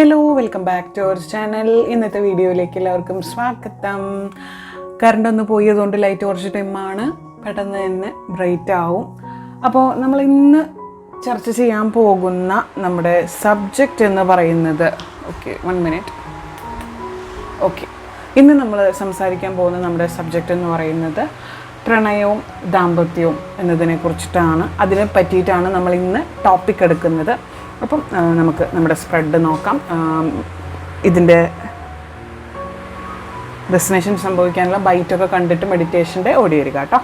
Hello welcome back to our channel ഇന്നത്തെ വീഡിയോയിലേക്ക് എല്ലാവർക്കും സ്വാഗതം. കറണ്ട് ഒന്ന് പോയതുകൊണ്ട് ലൈറ്റ് കുറച്ച് ടൈമാണ് പെട്ടെന്ന് തന്നെ ബ്രൈറ്റ് ആവും. അപ്പോൾ നമ്മൾ ഇന്ന് ചർച്ച ചെയ്യാൻ പോകുന്ന നമ്മുടെ സബ്ജക്റ്റ് എന്ന് പറയുന്നത് ഓക്കെ വൺ മിനിറ്റ് ഓക്കെ ഇന്ന് നമ്മൾ സംസാരിക്കാൻ പോകുന്ന നമ്മുടെ സബ്ജക്റ്റ് എന്ന് പറയുന്നത് പ്രണയവും ദാമ്പത്യവും എന്നതിനെ കുറിച്ചിട്ടാണ്. അതിനെ പറ്റിയിട്ടാണ് നമ്മൾ ഇന്ന് ടോപ്പിക് എടുക്കുന്നത്. അപ്പം നമുക്ക് നമ്മുടെ സ്പ്രെഡ് നോക്കാം. ഇതിന്റെ ഡെസ്റ്റിനേഷൻ സംഭവിക്കാനുള്ള ബൈറ്റൊക്കെ കണ്ടിട്ട് മെഡിറ്റേഷന്റെ ഓടി വരിക കേട്ടോ.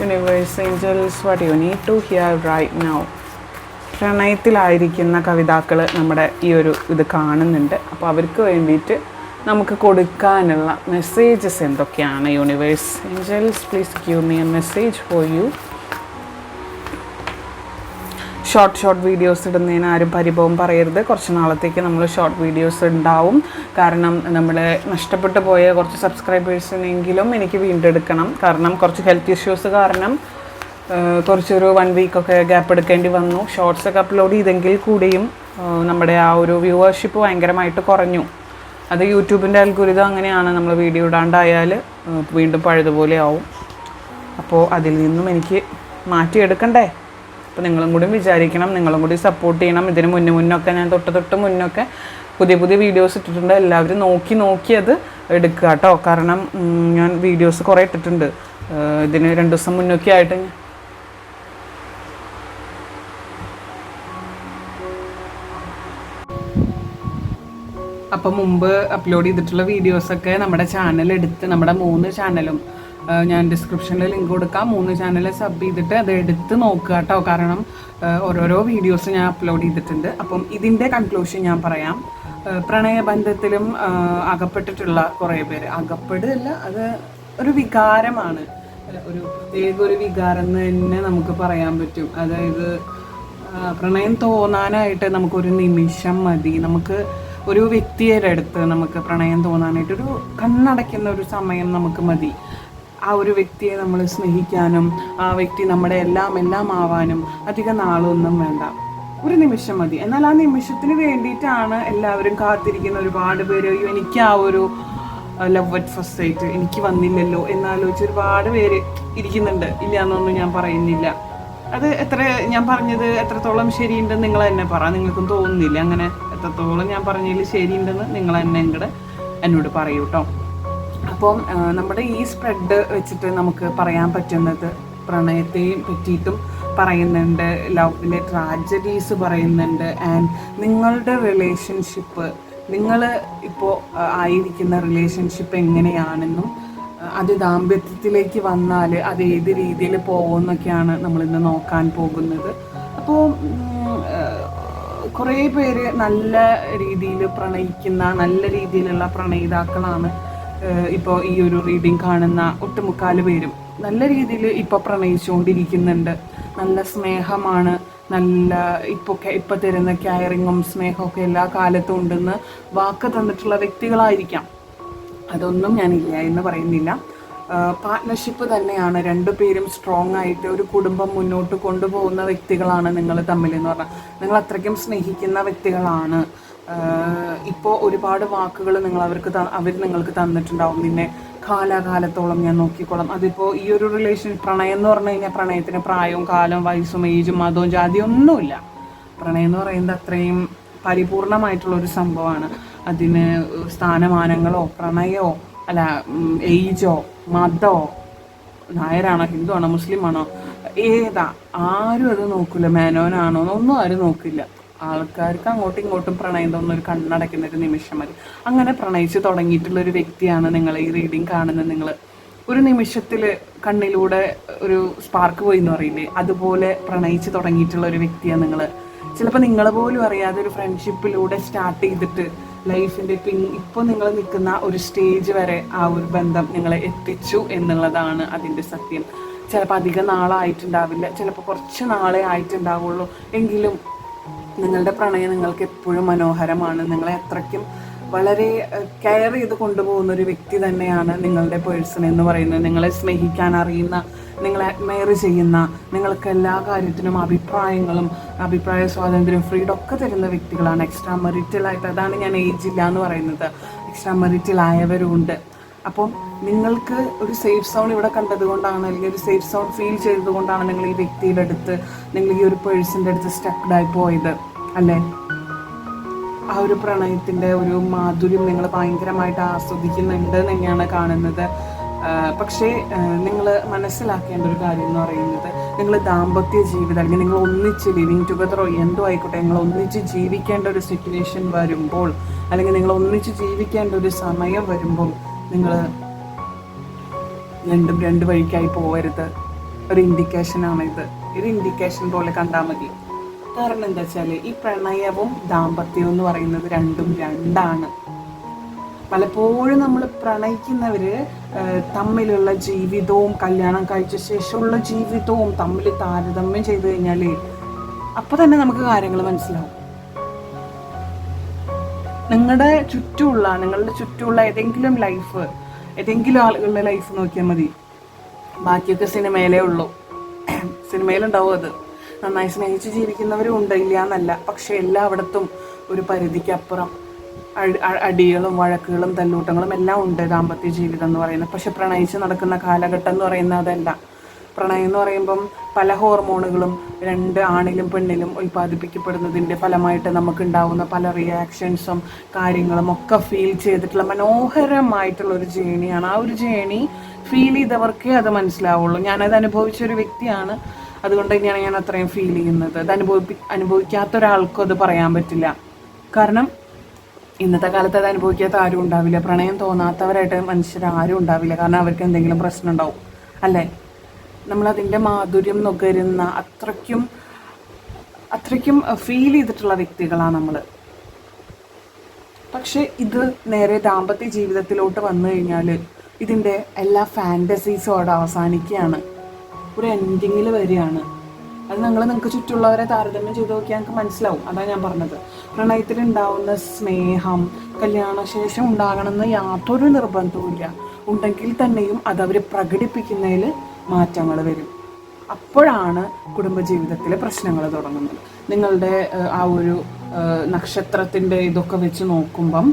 Universe angels what you need to hear right now പ്രണയത്തിലായിരിക്കുന്ന കവിതാക്കൾ നമ്മുടെ ഈ ഒരു ഇത് കാണുന്നുണ്ട്. അപ്പോൾ അവർക്ക് വേണ്ടിയിട്ട് നമുക്ക് കൊടുക്കാനുള്ള മെസ്സേജസ് എന്തൊക്കെയാണ്? Universe angels please give me a message for you short short videos ഇടുന്നതിന് ആരും പരിഭവം പറയരുത്. കുറച്ച് നാളത്തേക്ക് നമ്മൾ ഷോർട്ട് വീഡിയോസ് ഉണ്ടാവും. കാരണം നമ്മൾ നഷ്ടപ്പെട്ടു പോയ കുറച്ച് സബ്സ്ക്രൈബേഴ്സിനെങ്കിലും എനിക്ക് വീണ്ടെടുക്കണം. കാരണം കുറച്ച് ഹെൽത്ത് ഇഷ്യൂസ് കാരണം കുറച്ചൊരു വൺ വീക്കൊക്കെ ഗ്യാപ്പ് എടുക്കേണ്ടി വന്നു. ഷോർട്സ് ഒക്കെ അപ്ലോഡ് ചെയ്തെങ്കിൽ കൂടിയും നമ്മുടെ ആ ഒരു വ്യൂവർഷിപ്പ് ഭയങ്കരമായിട്ട് കുറഞ്ഞു. അത് യൂട്യൂബിന്റെ അൽഗുരിതം അങ്ങനെയാണ് നമ്മൾ വീഡിയോ ഇടാണ്ടായാൽ വീണ്ടും പഴയതുപോലെ ആവും അപ്പോൾ അതിൽ നിന്നും എനിക്ക് മാറ്റിയെടുക്കണ്ടേ? അപ്പോൾ നിങ്ങളും കൂടി വിചാരിക്കണം നിങ്ങളും കൂടി സപ്പോർട്ട് ചെയ്യണം. ഇതിന് മുന്നേ മുന്നൊക്കെ ഞാൻ തൊട്ട് തൊട്ട് മുന്നൊക്കെ പുതിയ പുതിയ വീഡിയോസ് ഇട്ടിട്ടുണ്ട്. എല്ലാവരും നോക്കി നോക്കി അത് എടുക്കുക കേട്ടോ. കാരണം ഞാൻ വീഡിയോസ് കുറേ ഇട്ടിട്ടുണ്ട്. ഇതിന് രണ്ട് ദിവസം മുന്നൊക്കെ ആയിട്ട് അപ്പോൾ അപ്പം മുമ്പ് അപ്ലോഡ് ചെയ്തിട്ടുള്ള വീഡിയോസൊക്കെ നമ്മുടെ ചാനൽ എടുത്ത് നമ്മുടെ മൂന്ന് ചാനലും ഞാൻ ഡിസ്ക്രിപ്ഷനിൽ ലിങ്ക് കൊടുക്കാം. മൂന്ന് ചാനൽ സബ് ചെയ്തിട്ട് അത് എടുത്ത് നോക്കുക കേട്ടോ. കാരണം ഓരോരോ വീഡിയോസ് ഞാൻ അപ്ലോഡ് ചെയ്തിട്ടുണ്ട്. അപ്പം ഇതിന്റെ കൺക്ലൂഷൻ ഞാൻ പറയാം. പ്രണയബന്ധത്തിലും അകപ്പെട്ടിട്ടുള്ള കുറേ പേര്. അകപ്പെടുകയല്ല അത് ഒരു വികാരമാണ്. ഒരു പ്രത്യേക ഒരു വികാരം എന്ന് തന്നെ നമുക്ക് പറയാൻ പറ്റും. അതായത് പ്രണയം തോന്നാനായിട്ട് നമുക്കൊരു നിമിഷം മതി. നമുക്ക് ഒരു വ്യക്തിയുടെ അടുത്ത് നമുക്ക് പ്രണയം തോന്നാനായിട്ട് ഒരു കണ്ണടയ്ക്കുന്ന ഒരു സമയം നമുക്ക് മതി. ആ ഒരു വ്യക്തിയെ നമ്മൾ സ്നേഹിക്കാനും ആ വ്യക്തി നമ്മുടെ എല്ലാം എല്ലാം ആവാനും അധികം നാളൊന്നും വേണ്ട. ഒരു നിമിഷം മതി. എന്നാൽ ആ നിമിഷത്തിന് വേണ്ടിയിട്ടാണ് എല്ലാവരും കാത്തിരിക്കുന്ന ഒരുപാട് പേര് "അയ്യോ, എനിക്ക് ആ ഒരു ലവ് അറ്റ് ഫസ്റ്റ് സൈറ്റ് എനിക്ക് വന്നില്ലല്ലോ എന്നാലോചിച്ച് ഒരുപാട് പേര് ഇരിക്കുന്നുണ്ട്. ഇല്ല എന്നൊന്നും ഞാൻ പറയുന്നില്ല. അത് എത്ര ഞാൻ പറഞ്ഞത് എത്രത്തോളം ശരിയുണ്ടെന്ന് നിങ്ങൾ തന്നെ പറ. നിങ്ങൾക്കും തോന്നുന്നില്ല. അങ്ങനെ എത്രത്തോളം ഞാൻ പറഞ്ഞതിൽ ശരിയുണ്ടെന്ന് നിങ്ങൾ തന്നെ ഇങ്ങോട്ട് എന്നോട് പറയൂ കേട്ടോ അപ്പം നമ്മുടെ ഈ സ്പ്രെഡ് വെച്ചിട്ട് നമുക്ക് പറയാൻ പറ്റുന്നത് പ്രണയത്തെയും പറ്റിയിട്ടും പറയുന്നുണ്ട് ലവിലെ ട്രാജഡീസ് പറയുന്നുണ്ട് ആൻഡ് നിങ്ങളുടെ റിലേഷൻഷിപ്പ് നിങ്ങൾ ഇപ്പോൾ ആയിരിക്കുന്ന റിലേഷൻഷിപ്പ് എങ്ങനെയാണെന്നും അത് ദാമ്പത്യത്തിലേക്ക് വന്നാൽ അത് ഏത് രീതിയിൽ പോകുമെന്നൊക്കെയാണ് നമ്മളിന്ന് നോക്കാൻ പോകുന്നത്. അപ്പോൾ കുറേ പേര് നല്ല രീതിയിൽ പ്രണയിക്കുന്ന നല്ല രീതിയിലുള്ള പ്രണയിതാക്കളാണ് ഇപ്പോൾ ഈ ഒരു റീഡിങ് കാണുന്ന ഒട്ടുമുക്കാൽ പേരും നല്ല രീതിയിൽ ഇപ്പോൾ പ്രണയിച്ചുകൊണ്ടിരിക്കുന്നുണ്ട് നല്ല സ്നേഹമാണ് നല്ല ഇപ്പോൾ ഇപ്പോൾ തരുന്ന കെയറിങ്ങും സ്നേഹമൊക്കെ എല്ലാ കാലത്തും ഉണ്ടെന്ന് വാക്ക് തന്നിട്ടുള്ള വ്യക്തികളായിരിക്കാം. അതൊന്നും ഞാനില്ല എന്ന് പറയുന്നില്ല. പാർട്ട്ണർഷിപ്പ് തന്നെയാണ് രണ്ടു പേരും സ്ട്രോങ് ആയിട്ട് ഒരു കുടുംബം മുന്നോട്ട് കൊണ്ടുപോകുന്ന വ്യക്തികളാണ് നിങ്ങൾ തമ്മിൽ എന്ന് പറഞ്ഞാൽ. നിങ്ങൾ അത്രയ്ക്കും സ്നേഹിക്കുന്ന വ്യക്തികളാണ്. ഇപ്പോൾ ഒരുപാട് വാക്കുകൾ നിങ്ങൾ അവർക്ക് അവർ നിങ്ങൾക്ക് തന്നിട്ടുണ്ടാവും. നിന്നെ കാലാകാലത്തോളം ഞാൻ നോക്കിക്കോളാം. അതിപ്പോൾ ഈ ഒരു റിലേഷൻ പ്രണയം എന്ന് പറഞ്ഞു കഴിഞ്ഞാൽ പ്രണയത്തിന് പ്രായവും കാലവും വയസ്സും ഏജും മതവും ജാതിയും ഒന്നുമില്ല പ്രണയം എന്ന് പറയുന്നത് അത്രയും പരിപൂർണമായിട്ടുള്ള ഒരു സംഭവമാണ്. അതിന് സ്ഥാനമാനങ്ങളോ പ്രണയമോ അല്ല ഏജോ മതമോ നായരാണോ ഹിന്ദു ആണോ മുസ്ലിം ആണോ ഏതാ ആരും അത് നോക്കില്ല മേനോനാണോ ഒന്നും ആരും നോക്കില്ല. ആൾക്കാർക്ക് അങ്ങോട്ടും ഇങ്ങോട്ടും പ്രണയം തോന്നുന്ന ഒരു കണ്ണടയ്ക്കുന്ന ഒരു നിമിഷം മതി അങ്ങനെ പ്രണയിച്ച് തുടങ്ങിയിട്ടുള്ള ഒരു വ്യക്തിയാണ് നിങ്ങൾ ഈ റീഡിങ് കാണുന്നത്. നിങ്ങൾ ഒരു നിമിഷത്തിൽ കണ്ണിലൂടെ ഒരു സ്പാർക്ക് പോയി എന്ന് പറയില്ലേ? അതുപോലെ പ്രണയിച്ച് തുടങ്ങിയിട്ടുള്ള ഒരു വ്യക്തിയാണ് നിങ്ങൾ ചിലപ്പോൾ നിങ്ങൾ പോലും അറിയാതെ ഒരു ഫ്രണ്ട്ഷിപ്പിലൂടെ സ്റ്റാർട്ട് ചെയ്തിട്ട് ലൈഫിന്റെ പിൻ ഇപ്പോൾ നിങ്ങൾ നിൽക്കുന്ന ഒരു സ്റ്റേജ് വരെ ആ ഒരു ബന്ധം നിങ്ങളെ എത്തിച്ചു എന്നുള്ളതാണ് അതിന്റെ സത്യം. ചിലപ്പോൾ അധികം നാളായിട്ടുണ്ടാവില്ല. ചിലപ്പോൾ കുറച്ച് നാളെ ആയിട്ടുണ്ടാവുള്ളൂ. എങ്കിലും നിങ്ങളുടെ പ്രണയം നിങ്ങൾക്ക് എപ്പോഴും മനോഹരമാണ്. നിങ്ങളെ അത്രയ്ക്കും വളരെ കെയർ ചെയ്ത് കൊണ്ടുപോകുന്ന ഒരു വ്യക്തി തന്നെയാണ് നിങ്ങളുടെ പേഴ്സൺ എന്ന് പറയുന്നത്. നിങ്ങളെ സ്നേഹിക്കാൻ അറിയുന്ന നിങ്ങളെ അഡ്മയർ ചെയ്യുന്ന നിങ്ങൾക്ക് എല്ലാ കാര്യത്തിനും അഭിപ്രായങ്ങളും അഭിപ്രായ സ്വാതന്ത്ര്യം ഫ്രീഡം ഒക്കെ തരുന്ന വ്യക്തികളാണ്. എക്സ്ട്രാ മെറിറ്റലായിട്ട് അതാണ് ഞാൻ ഏജ് ഇല്ല എന്ന് പറയുന്നത്. എക്സ്ട്രാ മെറിറ്റലായവരും ഉണ്ട് അപ്പം നിങ്ങൾക്ക് ഒരു സേഫ് സോൺ ഇവിടെ കണ്ടതുകൊണ്ടാണ് അല്ലെങ്കിൽ ഒരു സേഫ് സോൺ ഫീൽ ചെയ്തതുകൊണ്ടാണ് നിങ്ങൾ ഈ വ്യക്തിയുടെ അടുത്ത് നിങ്ങൾ ഈ ഒരു പേഴ്സന്റെ അടുത്ത് സ്റ്റക്ഡായി പോയത് അല്ലേ? ആ ഒരു പ്രണയത്തിന്റെ ഒരു മാധുര്യം നിങ്ങൾ ഭയങ്കരമായിട്ട് ആസ്വദിക്കുന്നുണ്ട് എന്നാണ് കാണുന്നത്. പക്ഷേ നിങ്ങൾ മനസ്സിലാക്കേണ്ട ഒരു കാര്യം എന്ന് പറയുന്നത് നിങ്ങൾ ദാമ്പത്യ ജീവിതം അല്ലെങ്കിൽ നിങ്ങൾ ഒന്നിച്ച് ലിവിങ് ടുഗദറോ എന്തോ ആയിക്കോട്ടെ നിങ്ങൾ ഒന്നിച്ച് ജീവിക്കേണ്ട ഒരു സിറ്റുവേഷൻ വരുമ്പോൾ അല്ലെങ്കിൽ നിങ്ങൾ ഒന്നിച്ച് ജീവിക്കേണ്ട ഒരു സമയം വരുമ്പോൾ നിങ്ങൾ രണ്ടും രണ്ട് വഴിക്കായി പോകരുത് ഒരു ഇൻഡിക്കേഷനാണ് ഇത് ഒരു ഇൻഡിക്കേഷൻ പോലെ കണ്ടാൽ മതി. കാരണം എന്താ വെച്ചാൽ ഈ പ്രണയവും ദാമ്പത്യവും എന്ന് പറയുന്നത് രണ്ടും രണ്ടാണ്. പലപ്പോഴും നമ്മൾ പ്രണയിക്കുന്നവര് തമ്മിലുള്ള ജീവിതവും കല്യാണം കഴിച്ച ശേഷമുള്ള ജീവിതവും തമ്മിൽ താരതമ്യം ചെയ്തു കഴിഞ്ഞാൽ അപ്പൊ തന്നെ നമുക്ക് കാര്യങ്ങൾ മനസ്സിലാവും. നിങ്ങളുടെ ചുറ്റുമുള്ള നിങ്ങളുടെ ചുറ്റുമുള്ള ഏതെങ്കിലും ലൈഫ് ഏതെങ്കിലും ആളുകളുടെ ലൈഫ് നോക്കിയാൽ മതി. ബാക്കിയൊക്കെ സിനിമയിലേ ഉള്ളൂ. സിനിമയിലുണ്ടാവും അത്. നന്നായി സ്നേഹിച്ച് ജീവിക്കുന്നവരും ഉണ്ട് ഇല്ല എന്നല്ല പക്ഷെ എല്ലായിടത്തും ഒരു പരിധിക്കപ്പുറം അടികളും വഴക്കുകളും തല്ലൂട്ടങ്ങളും എല്ലാം ഉണ്ട് ദാമ്പത്യ ജീവിതം എന്ന് പറയുന്നത്. പക്ഷെ പ്രണയിച്ച് നടക്കുന്ന കാലഘട്ടം എന്ന് പറയുന്നത് അതല്ല. പ്രണയം എന്ന് പറയുമ്പം പല ഹോർമോണുകളും രണ്ട് ആണിലും പെണ്ണിലും ഉൽപ്പാദിപ്പിക്കപ്പെടുന്നതിന്റെ ഫലമായിട്ട് നമുക്കുണ്ടാവുന്ന പല റിയാക്ഷൻസും കാര്യങ്ങളും ഒക്കെ ഫീൽ ചെയ്തിട്ടുള്ള മനോഹരമായിട്ടുള്ള ഒരു ജേണിയാണ് ആ ഒരു ജേണി ഫീൽ ചെയ്തവർക്കേ അത് മനസ്സിലാവുള്ളൂ. ഞാനത് അനുഭവിച്ച ഒരു വ്യക്തിയാണ്. അതുകൊണ്ട് തന്നെയാണ് ഞാൻ അത്രയും ഫീൽ ചെയ്യുന്നത്. അത് അനുഭവിപ്പി അനുഭവിക്കാത്ത ഒരാൾക്കും അത് പറയാൻ പറ്റില്ല. കാരണം ഇന്നത്തെ കാലത്ത് അത് അനുഭവിക്കാത്ത ആരും ഉണ്ടാവില്ല. പ്രണയം തോന്നാത്തവരായിട്ട് മനുഷ്യർ ആരും ഉണ്ടാവില്ല. കാരണം അവർക്ക് എന്തെങ്കിലും പ്രശ്നം ഉണ്ടാവും. അല്ലേ? നമ്മളതിന്റെ മാധുര്യം നുകരുന്ന അത്രയ്ക്കും അത്രയ്ക്കും ഫീൽ ചെയ്തിട്ടുള്ള വ്യക്തികളാണ് നമ്മൾ പക്ഷേ ഇത് നേരെ ദാമ്പത്യ ജീവിതത്തിലോട്ട് വന്നു കഴിഞ്ഞാൽ ഇതിന്റെ എല്ലാ ഫാന്റസീസും അവിടെ അവസാനിക്കുകയാണ്. ഒരു എൻഡിങ്ങിൽ വരികയാണ്. അത് നിങ്ങൾ നിങ്ങൾക്ക് ചുറ്റുള്ളവരെ താരതമ്യം ചെയ്ത് നോക്കിയാൽ നിങ്ങൾക്ക് മനസ്സിലാവും. അതാണ് ഞാൻ പറഞ്ഞത്. പ്രണയത്തിൽ ഉണ്ടാവുന്ന സ്നേഹം കല്യാണശേഷം ഉണ്ടാകണമെന്ന് യാതൊരു നിർബന്ധവും ഇല്ല ഉണ്ടെങ്കിൽ തന്നെയും അതവർ പ്രകടിപ്പിക്കുന്നതിൽ മാറ്റങ്ങൾ വരും. അപ്പോഴാണ് കുടുംബജീവിതത്തിലെ പ്രശ്നങ്ങൾ തുടങ്ങുന്നത്. നിങ്ങളുടെ ആ ഒരു നക്ഷത്രത്തിന്റെ ഇതൊക്കെ വെച്ച് നോക്കുമ്പം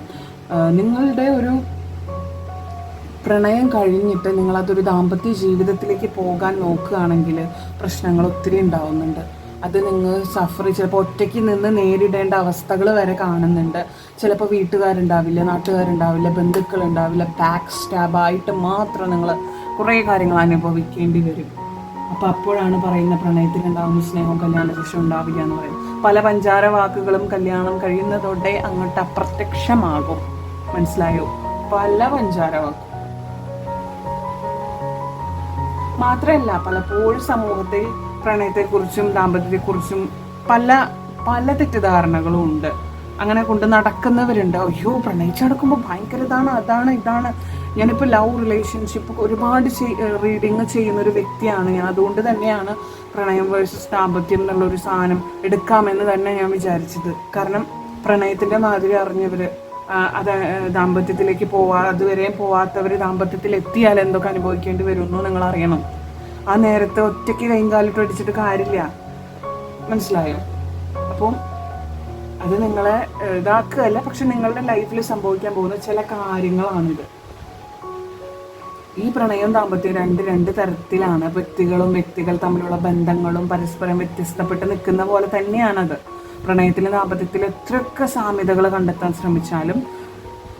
നിങ്ങളുടെ ഒരു പ്രണയം കഴിഞ്ഞിട്ട് നിങ്ങളതൊരു ദാമ്പത്യ ജീവിതത്തിലേക്ക് പോകാൻ നോക്കുകയാണെങ്കിൽ പ്രശ്നങ്ങൾ ഒത്തിരി ഉണ്ടാവുന്നുണ്ട്. അത് നിങ്ങൾ സഫർ ചിലപ്പോൾ ഒറ്റയ്ക്ക് നിന്ന് നേരിടേണ്ട അവസ്ഥകൾ വരെ കാണുന്നുണ്ട്. ചിലപ്പോൾ വീട്ടുകാരുണ്ടാവില്ല നാട്ടുകാരുണ്ടാവില്ല ബന്ധുക്കളുണ്ടാവില്ല ബാക്ക് സ്റ്റാബായിട്ട് മാത്രം നിങ്ങൾ കുറേ കാര്യങ്ങൾ അനുഭവിക്കേണ്ടി വരും. അപ്പോൾ അപ്പോഴാണ് പറയുന്ന പ്രണയത്തിൽ ഉണ്ടാകുന്ന സ്നേഹവും കല്യാണ ശേഷം ഉണ്ടാവില്ല എന്ന് പറയുന്നത്. പല പഞ്ചാര വാക്കുകളും കല്യാണം കഴിയുന്നതോടെ അങ്ങോട്ട് അപ്രത്യക്ഷമാകും. മനസ്സിലായോ? പല പഞ്ചാര വാക്കും. മാത്രമല്ല പലപ്പോഴും സമൂഹത്തിൽ പ്രണയത്തെക്കുറിച്ചും ദാമ്പത്യത്തെക്കുറിച്ചും പല പല തെറ്റിദ്ധാരണകളും ഉണ്ട്. അങ്ങനെ കൊണ്ട് നടക്കുന്നവരുണ്ട്. അയ്യോ പ്രണയിച്ച് നടക്കുമ്പോൾ ഭയങ്കര ഇതാണ് അതാണ് ഇതാണ്. ഞാനിപ്പോൾ ലവ് റിലേഷൻഷിപ്പ് ഒരുപാട് റീഡിങ് ചെയ്യുന്ന ഒരു വ്യക്തിയാണ്. ഞാൻ അതുകൊണ്ട് തന്നെയാണ് പ്രണയം വേഴ്സസ് ദാമ്പത്യം എന്നുള്ള ഒരു സാധനം എടുക്കാമെന്ന് തന്നെ ഞാൻ വിചാരിച്ചത്. കാരണം പ്രണയത്തിന്റെ മാതിരി അറിഞ്ഞവർ അത് ദാമ്പത്യത്തിലേക്ക് പോവാ അതുവരെയും പോവാത്തവർ ദാമ്പത്യത്തിൽ എത്തിയാൽ എന്തൊക്കെ അനുഭവിക്കേണ്ടി വരുമെന്ന് നിങ്ങൾ അറിയണം. ആ നേരത്തെ ഒറ്റയ്ക്ക് കൈകാലിട്ട് കാലിട്ട് അടിച്ചിട്ട് കാര്യമില്ല. മനസ്സിലായോ? അപ്പം അത് നിങ്ങളെ ഇതാക്കുകയല്ല പക്ഷെ നിങ്ങളുടെ ലൈഫിൽ സംഭവിക്കാൻ പോകുന്ന ചില കാര്യങ്ങളാണിത്. ഈ പ്രണയം ദാമ്പത്യവും രണ്ട് രണ്ട് തരത്തിലാണ്. വ്യക്തികളും വ്യക്തികൾ തമ്മിലുള്ള ബന്ധങ്ങളും പരസ്പരം വ്യത്യസ്തപ്പെട്ട് നിൽക്കുന്ന പോലെ തന്നെയാണത്. പ്രണയത്തിലും ദാമ്പത്യത്തിലും എത്രയൊക്കെ സാമ്യതകൾ കണ്ടെത്താൻ ശ്രമിച്ചാലും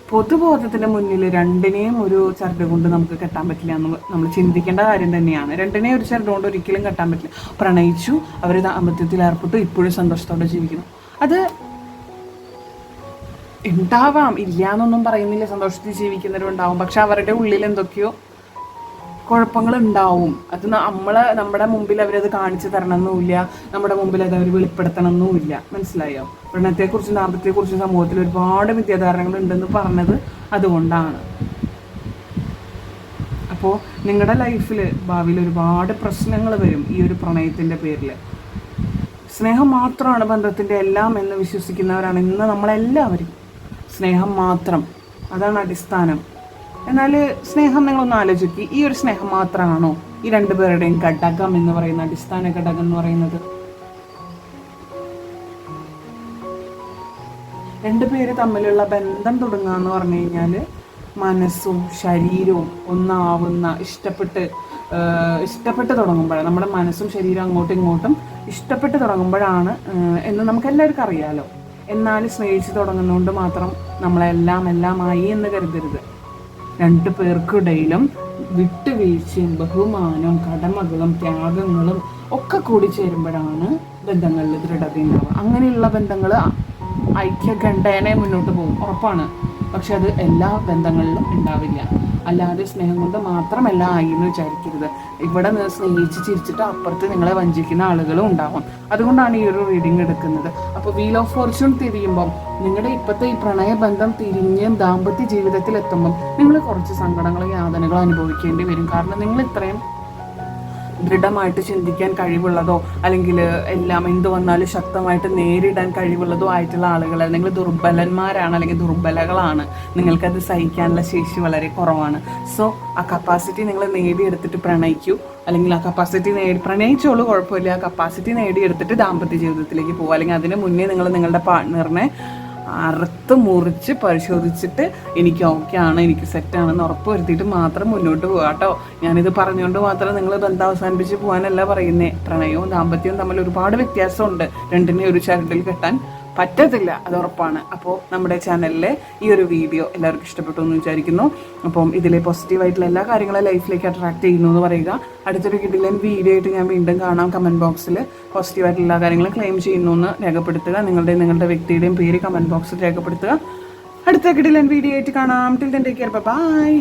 പൊതുബോധത്തിന്റെ മുന്നിൽ രണ്ടിനെയും ഒരു ചരട് കൊണ്ട് നമുക്ക് കെട്ടാൻ പറ്റില്ല എന്ന് നമ്മൾ ചിന്തിക്കേണ്ട കാര്യം തന്നെയാണ്. രണ്ടിനെയും ഒരു ചരട് കൊണ്ട് ഒരിക്കലും കെട്ടാൻ പറ്റില്ല. പ്രണയിച്ചു അവർ ദാമ്പത്യത്തിൽ ഏർപ്പെട്ടു ഇപ്പോഴും സന്തോഷത്തോടെ ജീവിക്കുന്നു. അത് ഉണ്ടാവാം. ഇല്ല എന്നൊന്നും പറയുന്നില്ല. സന്തോഷത്തിൽ ജീവിക്കുന്നവരുണ്ടാവും. പക്ഷെ അവരുടെ ഉള്ളിൽ എന്തൊക്കെയോ കുഴപ്പങ്ങൾ ഉണ്ടാവും അത് നമ്മളെ നമ്മുടെ മുമ്പിൽ അവരത് കാണിച്ചു തരണമെന്നുമില്ല. നമ്മുടെ മുമ്പിൽ അത് അവർ വെളിപ്പെടുത്തണമെന്നുമില്ല. മനസ്സിലായോ? പ്രണയത്തെക്കുറിച്ചും ദാമ്പത്യത്തെക്കുറിച്ചും സമൂഹത്തിൽ ഒരുപാട് വിദ്യാധാരണകൾ ഉണ്ടെന്ന് പറഞ്ഞത് അതുകൊണ്ടാണ്. അപ്പോൾ നിങ്ങളുടെ ലൈഫിൽ ഭാവിയിൽ ഒരുപാട് പ്രശ്നങ്ങൾ വരും ഈ ഒരു പ്രണയത്തിന്റെ പേരിൽ സ്നേഹം മാത്രമാണ് ബന്ധത്തിന്റെ എല്ലാം എന്ന് വിശ്വസിക്കുന്നവരാണ് ഇന്ന് നമ്മളെല്ലാവരും. സ്നേഹം മാത്രം. അതാണ് അടിസ്ഥാനം. എന്നാൽ സ്നേഹം നിങ്ങളൊന്ന് ആലോചിക്കുക ഈ ഒരു സ്നേഹം മാത്രമാണോ ഈ രണ്ടുപേരുടെയും ഘടകം എന്ന് പറയുന്ന അടിസ്ഥാന ഘടകം എന്ന് പറയുന്നത്? രണ്ടുപേര് തമ്മിലുള്ള ബന്ധം തുടങ്ങുക എന്ന് പറഞ്ഞു കഴിഞ്ഞാൽ മനസ്സും ശരീരവും ഒന്നാവുന്ന ഇഷ്ടപ്പെട്ട് ഇഷ്ടപ്പെട്ട് തുടങ്ങുമ്പോഴാണ്. നമ്മുടെ മനസ്സും ശരീരം അങ്ങോട്ടും ഇങ്ങോട്ടും ഇഷ്ടപ്പെട്ട് തുടങ്ങുമ്പോഴാണ് എന്ന് നമുക്ക് എല്ലാവർക്കും അറിയാലോ. എന്നാൽ സ്നേഹിച്ച് തുടങ്ങുന്നതുകൊണ്ട് മാത്രം നമ്മളെല്ലാം എല്ലാമായി എന്ന് കരുതരുത്. രണ്ടു പേർക്കിടയിലും വിട്ടുവീഴ്ചയും ബഹുമാനവും കടമകളും ത്യാഗങ്ങളും ഒക്കെ കൂടി ചേരുമ്പോഴാണ് ബന്ധങ്ങളിൽ ദൃഢത ഉണ്ടാവുക അങ്ങനെയുള്ള ബന്ധങ്ങൾ ഐക്യഖണ്ഡേനെ മുന്നോട്ട് പോകും. ഉറപ്പാണ്. പക്ഷെ അത് എല്ലാ ബന്ധങ്ങളിലും ഉണ്ടാവില്ല. അല്ലാതെ സ്നേഹം കൊണ്ട് മാത്രമല്ല ആയി എന്ന് വിചാരിക്കരുത്. ഇവിടെ നിന്ന് സ്നേഹിച്ച് ചിരിച്ചിട്ട് അപ്പുറത്ത് നിങ്ങളെ വഞ്ചിക്കുന്ന ആളുകളും ഉണ്ടാവും. അതുകൊണ്ടാണ് ഈ ഒരു റീഡിംഗ് എടുക്കുന്നത്. അപ്പോൾ വീൽ ഓഫ് ഫോർച്യൂൺ തിരിയുമ്പം നിങ്ങളുടെ ഇപ്പോഴത്തെ ഈ പ്രണയബന്ധം തിരിഞ്ഞ് ദാമ്പത്യ ജീവിതത്തിൽ എത്തുമ്പം നിങ്ങൾ കുറച്ച് സങ്കടങ്ങളും യാതനകളും അനുഭവിക്കേണ്ടി വരും. കാരണം നിങ്ങൾ ഇത്രയും ദൃഢമായിട്ട് ചിന്തിക്കാൻ കഴിവുള്ളതോ അല്ലെങ്കിൽ എല്ലാം എന്ത് വന്നാലും ശക്തമായിട്ട് നേരിടാൻ കഴിവുള്ളതോ ആയിട്ടുള്ള ആളുകൾ നിങ്ങൾ ദുർബലന്മാരാണ് അല്ലെങ്കിൽ ദുർബലകളാണ്. നിങ്ങൾക്കത് സഹിക്കാനുള്ള ശേഷി വളരെ കുറവാണ്. സോ ആ കപ്പാസിറ്റി നിങ്ങൾ നേടിയെടുത്തിട്ട് പ്രണയിക്കൂ. അല്ലെങ്കിൽ ആ കപ്പാസിറ്റി നേടി പ്രണയിച്ചോളൂ കുഴപ്പമില്ല. ആ കപ്പാസിറ്റി നേടിയെടുത്തിട്ട് ദാമ്പത്യ ജീവിതത്തിലേക്ക് പോകുക അല്ലെങ്കിൽ അതിന് മുന്നേ നിങ്ങൾ നിങ്ങളുടെ പാർട്ട്ണറിനെ അറുത്ത് മുറിച്ച് പരിശോധിച്ചിട്ട് എനിക്ക് ഓക്കെ ആണ് എനിക്ക് സെറ്റാണെന്ന് ഉറപ്പ് വരുത്തിയിട്ട് മാത്രം മുന്നോട്ട് പോകാം കേട്ടോ. ഞാനിത് പറഞ്ഞുകൊണ്ട് മാത്രം നിങ്ങൾ ബന്ധം അവസാനിപ്പിച്ച് പോകാനല്ല പറയുന്നത് പ്രണയവും ദാമ്പത്യവും തമ്മിൽ ഒരുപാട് വ്യത്യാസമുണ്ട്. രണ്ടിനെ ഒരു ചരടിൽ കെട്ടാൻ പറ്റത്തില്ല അത് ഉറപ്പാണ്. അപ്പോൾ നമ്മുടെ ചാനലിലെ ഈ ഒരു വീഡിയോ എല്ലാവർക്കും ഇഷ്ടപ്പെട്ടു എന്ന് വിചാരിക്കുന്നു. അപ്പം ഇതിലെ പോസിറ്റീവായിട്ടുള്ള എല്ലാ കാര്യങ്ങളും ലൈഫിലേക്ക് അട്രാക്ട് ചെയ്യുന്നു എന്ന് പറയുക. അടുത്തൊരു കിട്ടില്ല വീഡിയോ ആയിട്ട് ഞാൻ വീണ്ടും കാണാം. കമന്റ് ബോക്സിൽ പോസിറ്റീവായിട്ടുള്ള എല്ലാ കാര്യങ്ങളും ക്ലെയിം ചെയ്യുന്നു എന്ന് രേഖപ്പെടുത്തുക. നിങ്ങളുടെ നിങ്ങളുടെ വ്യക്തിയുടെയും പേര് കമന്റ് ബോക്സിൽ രേഖപ്പെടുത്തുക. അടുത്ത കിട്ടില്ല വീഡിയോ ആയിട്ട് കാണാം. Till take care by